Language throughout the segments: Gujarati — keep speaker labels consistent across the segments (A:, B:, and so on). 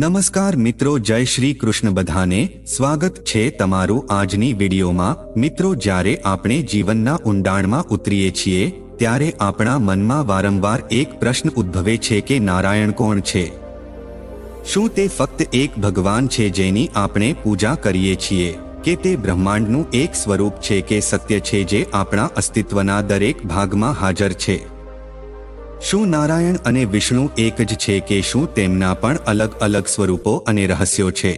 A: નમસ્કાર મિત્રો, જય શ્રી કૃષ્ણ બધાને. સ્વાગત છે તમારું આજની વિડીયોમાં. મિત્રો, જ્યારે આપણે જીવનના ઊંડાણમાં ઉતરીએ છીએ, ત્યારે આપણા મનમાં વારંવાર એક પ્રશ્ન ઉદ્ભવે છે કે નારાયણ કોણ છે? શું તે ફક્ત એક ભગવાન છે જેની આપણે પૂજા કરીએ છીએ, કે તે બ્રહ્માંડનું એક સ્વરૂપ છે કે સત્ય છે જે આપણા અસ્તિત્વના દરેક ભાગમાં હાજર છે? શું નારાયણ અને વિષ્ણુ એક જ છે કે શું તેમના પણ અલગ અલગ સ્વરૂપો અને રહસ્યો છે?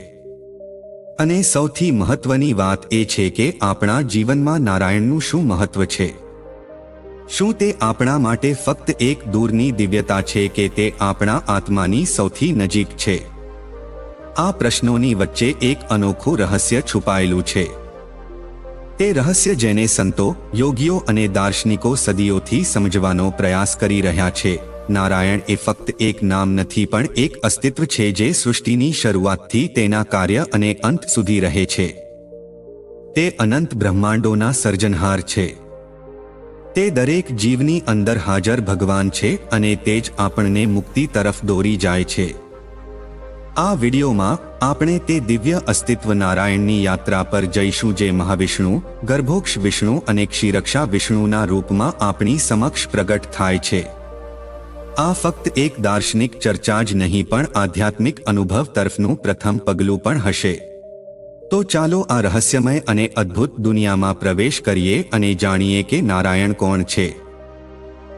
A: અને સૌથી મહત્વની વાત એ છે કે આપણા જીવનમાં નારાયણનું શું મહત્વ છે? શું તે આપણા માટે ફક્ત એક દૂરની દિવ્યતા છે કે તે આપણા આત્માની સૌથી નજીક છે? આ પ્રશ્નોની વચ્ચે એક અનોખું રહસ્ય છુપાયેલું છે. તે રહસ્ય જેને સંતો, યોગીઓ અને દાર્શનિકો સદીઓથી સમજવાનો પ્રયાસ કરી રહ્યા છે. નારાયણ એ ફક્ત એક નામ નથી પણ એક અસ્તિત્વ છે જે સૃષ્ટિની શરૂઆતથી તેના કાર્ય અને અંત સુધી રહે છે. તે અનંત બ્રહ્માંડોના સર્જનહાર છે. તે દરેક જીવની અંદર હાજર ભગવાન છે અને તે જ આપણને મુક્તિ તરફ દોરી જાય છે. આ વિડીયોમાં આપણે તે દિવ્ય અસ્તિત્વ નારાયણની યાત્રા પર જઈશું જે મહાવિષ્ણુ, ગર્ભોક્ષ વિષ્ણુ અને ક્ષીરક્ષા વિષ્ણુના રૂપમાં આપણી સમક્ષ પ્રગટ થાય છે. આ ફક્ત એક દાર્શનિક ચર્ચા જ નહીં પણ આધ્યાત્મિક અનુભવ તરફનું પ્રથમ પગલું પણ હશે. તો ચાલો આ રહસ્યમય અને અદ્ભુત દુનિયામાં પ્રવેશ કરીએ અને જાણીએ કે નારાયણ કોણ છે?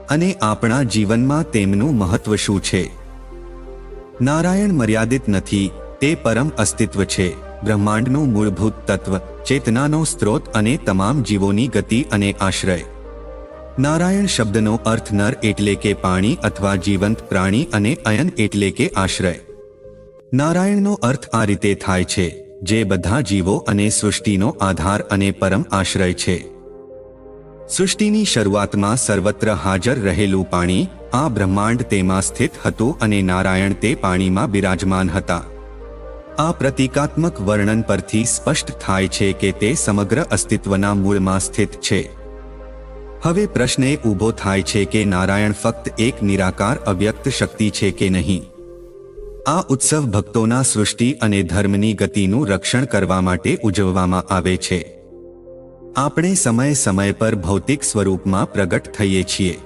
A: અને આપણા જીવનમાં તેમનું મહત્વ શું છે? નારાયણ મર્યાદિત નથી, તે પરમ અસ્તિત્વ છે. બ્રહ્માંડનું મૂળભૂત તત્વ, ચેતનાનો સ્ત્રોત અને તમામ જીવોની ગતિ અને આશ્રય. નારાયણ શબ્દનો અર્થ નર એટલે કે પાણી અથવા જીવંત પ્રાણી અને અયન એટલે કે આશ્રય. નારાયણનો અર્થ આ રીતે થાય છે, જે બધા જીવો અને સૃષ્ટિનો આધાર અને પરમ આશ્રય છે. સૃષ્ટિની શરૂઆતમાં સર્વત્ર હાજર રહેલું પાણી આ બ્રહ્માંડ તેમાં સ્થિત હતું અને નારાયણ તે પાણીમાં બિરાજમાન હતા. આ પ્રતીકાત્મક વર્ણન પરથી સ્પષ્ટ થાય છે કે તે સમગ્ર અસ્તિત્વના મૂળમાં સ્થિત છે. હવે પ્રશ્ન એ ઊભો થાય છે કે નારાયણ ફક્ત એક નિરાકાર અવ્યક્ત શક્તિ છે કે નહીં? આ ઉત્સવ ભક્તોના સૃષ્ટિ અને ધર્મની ગતિનું રક્ષણ કરવા માટે ઉજવવામાં આવે છે. આપણે સમય સમય પર ભૌતિક સ્વરૂપમાં પ્રગટ થઈએ છીએ.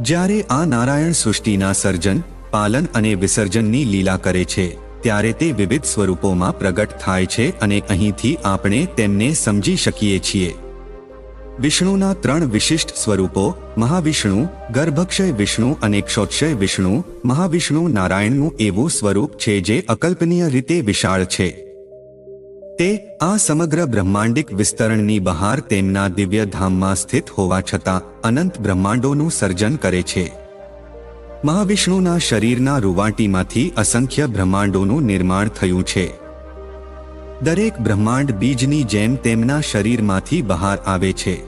A: જ્યારે આ નારાયણ સૃષ્ટિના સર્જન, પાલન અને વિસર્જનની લીલા કરે છે, ત્યારે તે વિવિધ સ્વરૂપોમાં પ્રગટ થાય છે અને અહીંથી આપણે તેમને સમજી શકીએ છીએ. વિષ્ણુના ત્રણ વિશિષ્ટ સ્વરૂપો, મહાવિષ્ણુ, ગર્ભક્ષય વિષ્ણુ અને ક્ષોક્ષય વિષ્ણુ, મહાવિષ્ણુ નારાયણનું એવું સ્વરૂપ છે જે અકલ્પનીય રીતે વિશાળ છે. તે આ સમગ્ર બ્રહ્માંડિક વિસ્તરણની બહાર તેમના દિવ્ય ધામમાં સ્થિત હોવા છતાં અનંત બ્રહ્માંડોનું સર્જન કરે છે. મહાવિષ્ણુના શરીરના રૂવાટીમાંથી અસંખ્ય બ્રહ્માંડોનું નિર્માણ થયું છે. દરેક બ્રહ્માંડ બીજની જેમ તેમના શરીરમાંથી બહાર આવે છે.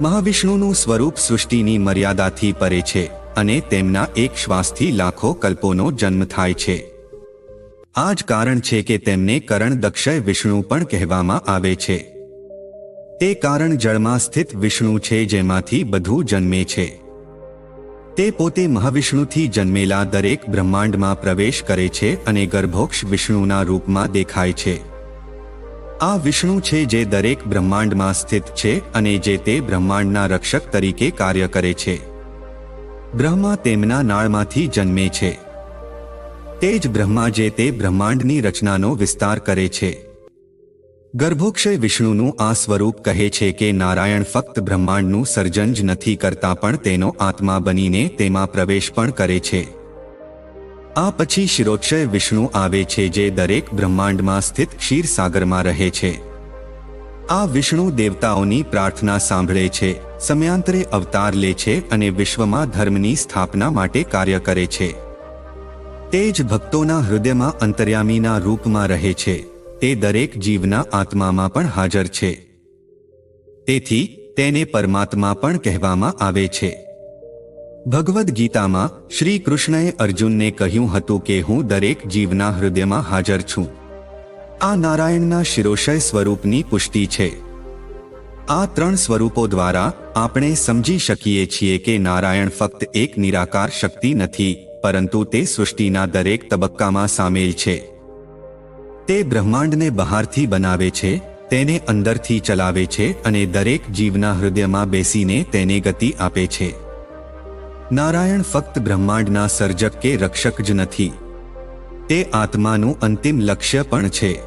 A: મહાવિષ્ણુનું સ્વરૂપ સૃષ્ટિની મર્યાદાથી પરે છે અને તેમના એક શ્વાસથી લાખો કલ્પોનો જન્મ થાય છે. આ જ કારણ છે કે તેમને કરણ દક્ષય વિષ્ણુ પણ કહેવામાં આવે છે. તે કારણ જળમાં સ્થિત વિષ્ણુ છે જેમાંથી બધું જન્મે છે. તે પોતે મહાવિષ્ણુથી જન્મેલા દરેક બ્રહ્માંડમાં પ્રવેશ કરે છે અને ગર્ભોક્ષ વિષ્ણુના રૂપમાં દેખાય છે. આ વિષ્ણુ છે જે દરેક બ્રહ્માંડમાં સ્થિત છે અને જે તે બ્રહ્માંડના રક્ષક તરીકે કાર્ય કરે છે. બ્રહ્મા તેમના નાળમાંથી જન્મે છે. તે જ બ્રહ્મા જે તે બ્રહ્માંડની રચનાનો વિસ્તાર કરે છે. ગર્ભોક્ષય વિષ્ણુનું આ સ્વરૂપ કહે છે કે નારાયણ ફક્ત બ્રહ્માંડનું સર્જન જ નથી કરતા પણ તેનો આત્મા બનીને તેમાં પ્રવેશ પણ કરે છે. આ પછી શિરોક્ષય વિષ્ણુ આવે છે જે દરેક બ્રહ્માંડમાં સ્થિત ક્ષીરસાગરમાં રહે છે. આ વિષ્ણુ દેવતાઓની પ્રાર્થના સાંભળે છે, સમયાંતરે અવતાર લે છે અને વિશ્વમાં ધર્મની સ્થાપના માટે કાર્ય કરે છે. તે જ ભક્તોના હૃદયમાં અંતર્યામીના રૂપમાં રહે છે. તે દરેક જીવના આત્મામાં પણ હાજર છે. તેથી, તેને પરમાત્મા પણ કહેવામાં આવે છે. ભગવદ્ ગીતામાં શ્રી કૃષ્ણએ અર્જુનને કહ્યું હતું કે હું દરેક જીવના હૃદયમાં હાજર છું. આ નારાયણના શિરોશય સ્વરૂપની પુષ્ટિ છે. આ ત્રણ સ્વરૂપો દ્વારા આપણે સમજી શકીએ છીએ કે નારાયણ ફક્ત એક નિરાકાર શક્તિ નથી પરંતુ તે સૃષ્ટિના દરેક તબક્કામાં સામેલ છે. તે બ્રહ્માંડને બહારથી બનાવે છે, તેને અંદરથી ચલાવે છે અને દરેક જીવના હૃદયમાં બેસીને તેને ગતિ આપે છે. નારાયણ ફક્ત બ્રહ્માંડના સર્જક કે રક્ષક જ નથી. તે આત્માનું અંતિમ લક્ષ્ય પણ છે.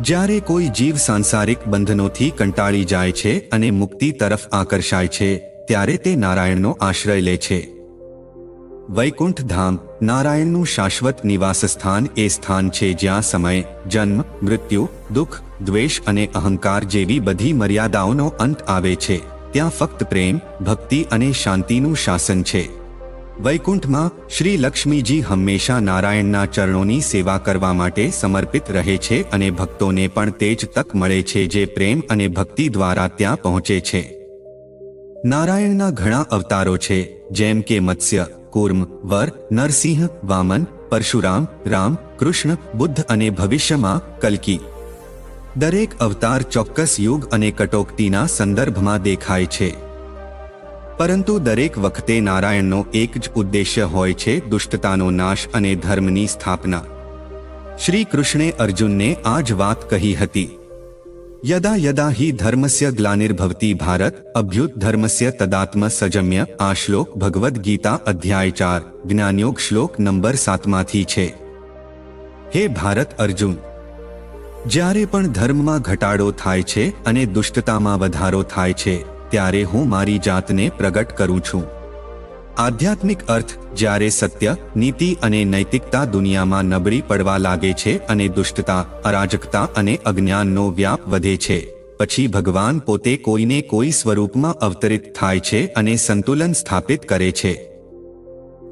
A: જ્યારે કોઈ જીવ સાંસારિક બંધનોથી કંટાળી જાય છે અને મુક્તિ તરફ આકર્ષાય છે, ત્યારે તે નારાયણનો આશ્રય લે છે. વૈકુંઠ ધામ નારાયણનું શાશ્વત નિવાસ સ્થાન એ સ્થાન છે જ્યાં સમય, જન્મ, મૃત્યુ, દુઃખ, દ્વેષ અને અહંકાર જેવી બધી મર્યાદાઓનો અંત આવે છે. ત્યાં ફક્ત પ્રેમ, ભક્તિ અને શાંતિનું શાસન છે. વૈકુંઠમાં શ્રી લક્ષ્મીજી હંમેશા નારાયણના ચરણોની સેવા કરવા માટે સમર્પિત રહે છે અને ભક્તોને પણ તે જ તક મળે છે જે પ્રેમ અને ભક્તિ દ્વારા ત્યાં પહોંચે છે. નારાયણના ઘણા અવતારો છે, જેમ કે મત્સ્ય, કૂર્મ, વર, નરસિંહ, વામન, પરશુરામ, રામ, કૃષ્ણ, બુદ્ધ અને ભવિષ્યમાં કલ્કી. દરેક અવતાર ચોક્કસ યુગ અને કટોકટીના સંદર્ભમાં દેખાય છે. પરંતુ દરેક વખતે નારાયણનો એક જ ઉદ્દેશ્ય હોય છે દુષ્ટતાનો નાશ અને ધર્મની સ્થાપના. શ્રી કૃષ્ણે અર્જુનને આ જ વાત કહી હતી. યદા યદા હિ ધર્મસ્ય ગ્લાનિર્ભવતી ભારત અભ્યુત ધર્મસ્ય તદાત્મ સજમ્ય આ શ્લોક ભગવદ્ ગીતા અધ્યાય ચાર જ્ઞાનયોગ શ્લોક નંબર સાતમાંથી છે હે ભારત અર્જુન જ્યારે પણ ધર્મમાં ઘટાડો થાય છે અને દુષ્ટતામાં વધારો થાય છે ત્યારે હું મારી જાતને પ્રગટ કરું છું આધ્યાત્મિક અર્થ, જ્યારે સત્ય, નીતિ અને નૈતિકતા દુનિયામાં નબળી પડવા લાગે છે અને દુષ્ટતા, અરાજકતા અને અજ્ઞાનનો વ્યાપ વધે છે. પછી ભગવાન પોતે કોઈને કોઈ સ્વરૂપમાં અવતરિત થાય છે અને સંતુલન સ્થાપિત કરે છે.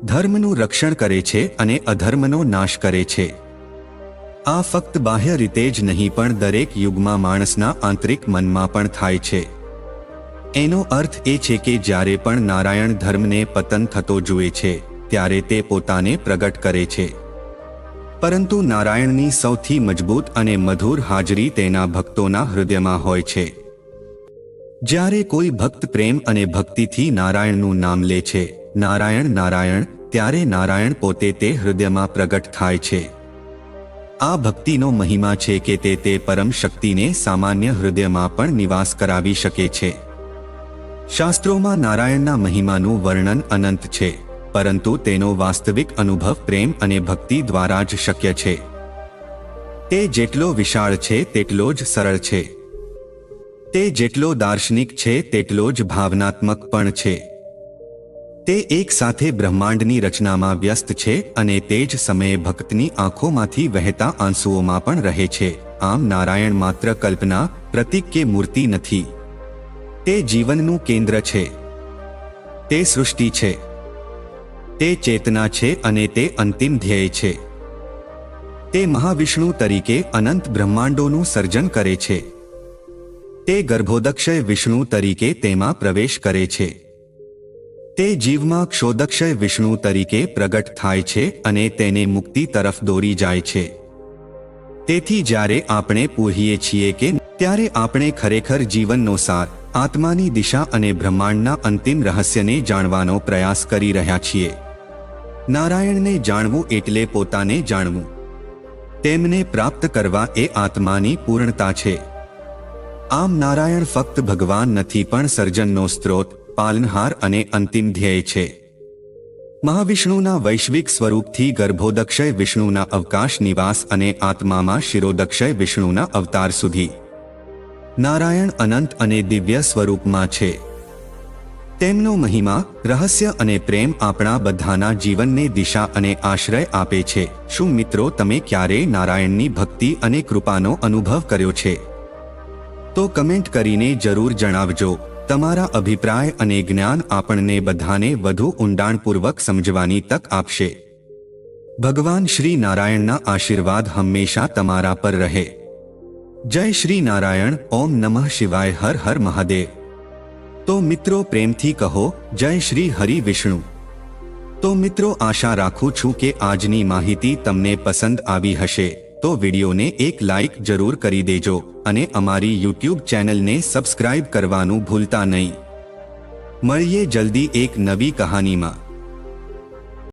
A: ધર્મનું રક્ષણ કરે છે અને અધર્મનો નાશ કરે છે. આ ફક્ત બાહ્ય રીતે જ નહીં પણ દરેક યુગમાં માણસના આંતરિક મનમાં પણ થાય છે. એનો અર્થ એ છે કે જ્યારે પણ નારાયણ ધર્મને પતન થતો જુએ છે, ત્યારે તે પોતાને પ્રગટ કરે છે. પરંતુ નારાયણની સૌથી મજબૂત અને મધુર હાજરી તેના ભક્તોના હૃદયમાં હોય છે. જ્યારે કોઈ ભક્ત પ્રેમ અને ભક્તિથી નારાયણનું નામ લે છે, નારાયણ નારાયણ, ત્યારે નારાયણ પોતે તે હૃદયમાં પ્રગટ થાય છે. આ ભક્તિનો મહિમા છે કે તે તે પરમ શક્તિને સામાન્ય હૃદયમાં પણ નિવાસ કરાવી શકે છે. શાસ્ત્રોમાં નારાયણના મહિમાનું વર્ણન અનંત છે, પરંતુ તેનો વાસ્તવિક અનુભવ પ્રેમ અને ભક્તિ દ્વારા જ શક્ય છે. તે જેટલો વિશાળ છે, તેટલો જ સરળ છે. તે જેટલો દાર્શનિક છે, તેટલો જ ભાવનાત્મક પણ છે. તે એક સાથે બ્રહ્માંડની રચનામાં વ્યસ્ત છે અને તે જ સમયે ભક્તની આંખોમાંથી વહેતા આંસુઓમાં પણ રહે છે. આમ નારાયણ માત્ર કલ્પના, પ્રતીક કે મૂર્તિ નથી. તે જીવનનું કેન્દ્ર છે. તે સૃષ્ટિ છે. તે ચેતના છે અને તે અંતિમ ધ્યેય છે. તે મહાવિષ્ણુ તરીકે અનંત બ્રહ્માંડોનું સર્જન કરે છે. તે ગર્ભોદક્ષય વિષ્ણુ તરીકે તેમાં પ્રવેશ કરે છે. તે જીવમાં ક્ષોદક્ષય વિષ્ણુ તરીકે પ્રગટ થાય છે અને તેને મુક્તિ તરફ દોરી જાય છે. તેથી જ્યારે આપણે પૂહીએ છીએ કે, ત્યારે આપણે ખરેખર જીવનનો સાર આત્માની દિશા અને બ્રહ્માંડના અંતિમ રહસ્યને જાણવાનો પ્રયાસ કરી રહ્યા છીએ. નારાયણને જાણવું એટલે પોતાને જાણવું. તેમને પ્રાપ્ત કરવા એ આત્માની પૂર્ણતા છે. આમ નારાયણ ફક્ત ભગવાન નથી પણ સર્જનનો સ્ત્રોત, પાલનહાર અને અંતિમ ધ્યેય છે. મહાવિષ્ણુના વૈશ્વિક સ્વરૂપથી ગર્ભોદક્ષય વિષ્ણુના અવકાશ નિવાસ અને આત્મામાં શિરોદક્ષય વિષ્ણુના અવતાર સુધી નારાયણ અનંત અને દિવ્ય સ્વરૂપમાં છે. તેમનો મહિમા, રહસ્ય અને પ્રેમ આપણા બધાના જીવનને દિશા અને આશ્રય આપે છે. શું મિત્રો તમે ક્યારેય નારાયણની ભક્તિ અને કૃપાનો અનુભવ કર્યો છે? તો કમેન્ટ કરીને જરૂર જણાવજો. તમારા અભિપ્રાય અને જ્ઞાન આપણને બધાને વધુ ઊંડાણપૂર્વક સમજવાની તક આપશે. ભગવાન શ્રી નારાયણના આશીર્વાદ હંમેશા તમારા પર રહે. જય શ્રી નારાયણ, ઓમ નમઃ શિવાય, હર હર મહાદેવ. તો મિત્રો પ્રેમથી કહો, જય શ્રી હરિ વિષ્ણુ. તો મિત્રો આશા રાખું છું કે આજની માહિતી તમને પસંદ આવી હશે. તો વિડીયોને એક લાઇક જરૂર કરી દેજો અને અમારી યુટ્યુબ ચેનલને સબસ્ક્રાઇબ કરવાનું ભૂલતા નહીં. મળીએ જલ્દી એક નવી કહાનીમાં.